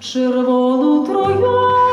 Червону троянду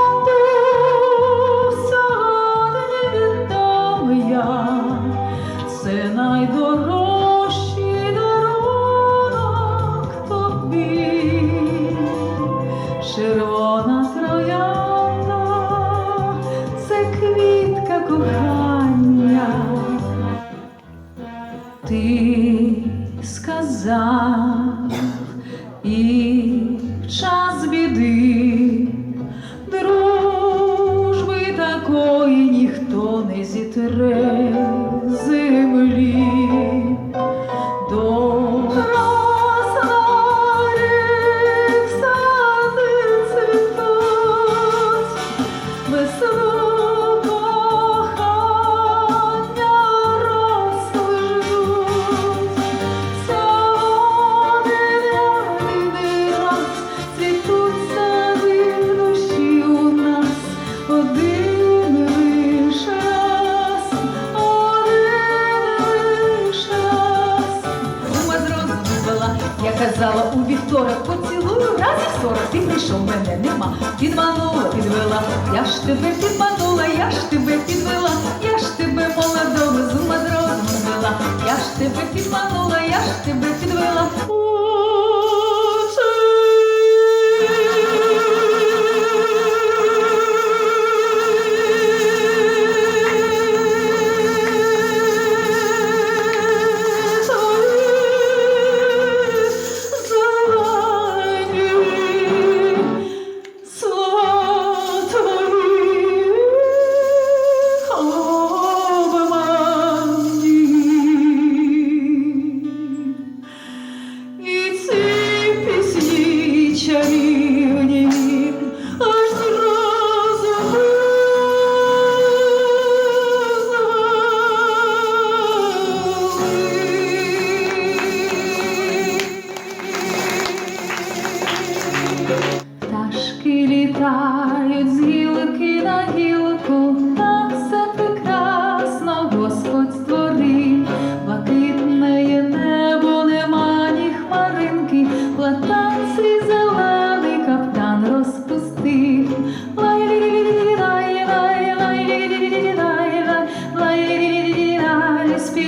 знаєш, що в мене нема. Підманула, підвела, я ж тебе підманула, я ж тебе підвела, я ж тебе молодого, зума з розуму я ж тебе підманула, я ж тебе підвела.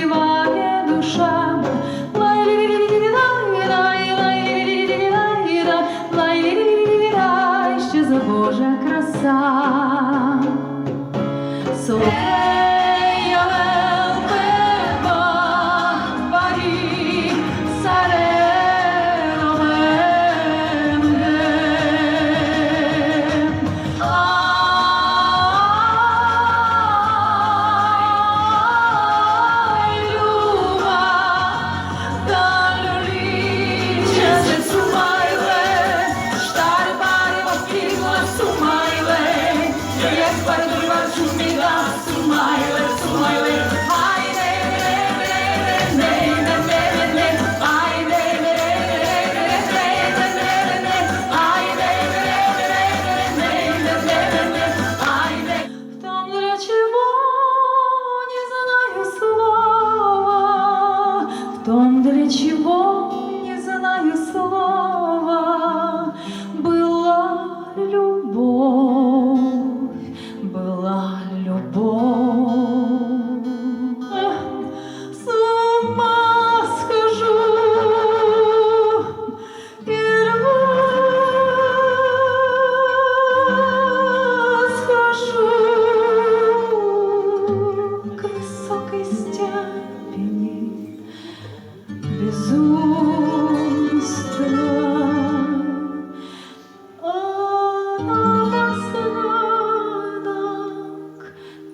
は。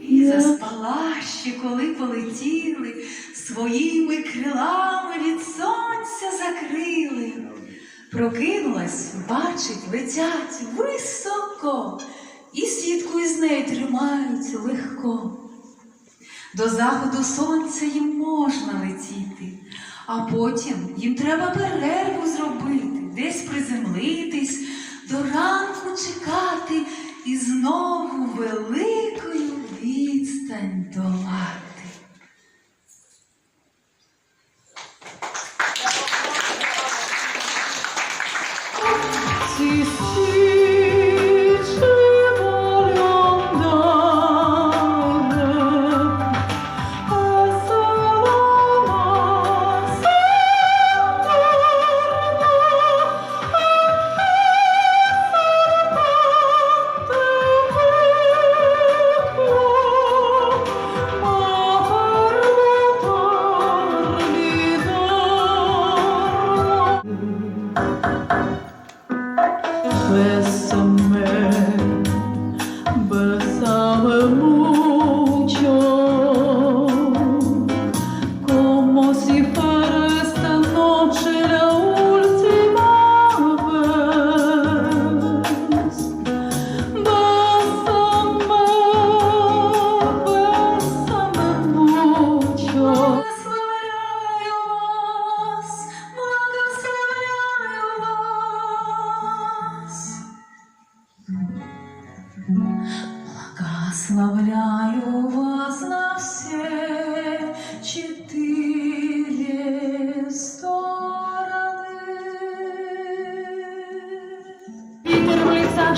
І заспала ще, коли полетіли, своїми крилами від сонця закрили. Прокинулась, бачить, летять високо, і свідку із неї тримають легко. До заходу сонця їм можна летіти, а потім їм треба перерву зробити, десь приземлитись до ранку чекати і знову вели.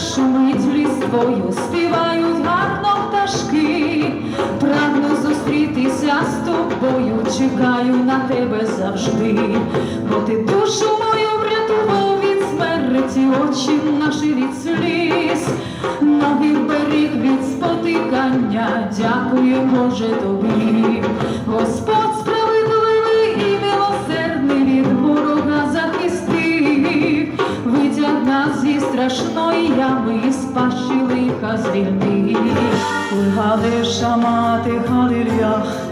Шумить ліс твою, співають гарно пташки. Прагну зустрітися з тобою, чекаю на тебе завжди, бо ти душу мою врятував від смерті, очі наші від сліз, ноги беріг від спотикання, дякую, Боже тобі, Господь страшної ями із пащі лиха звільни, лиха мати халилях.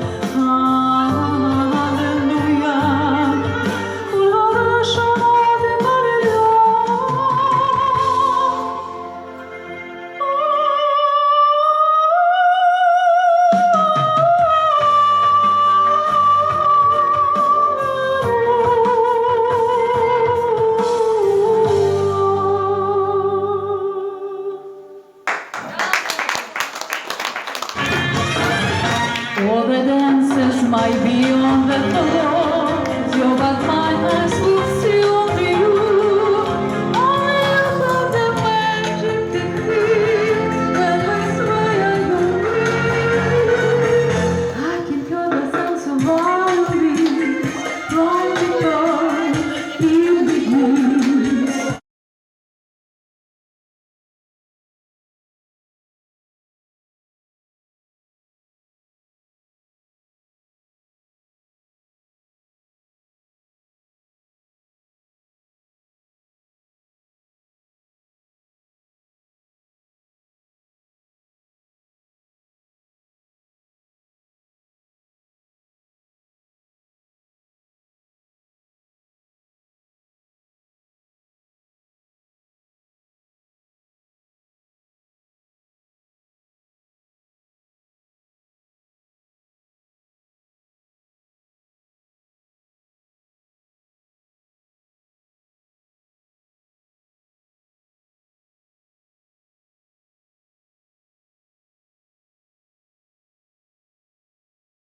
I be on?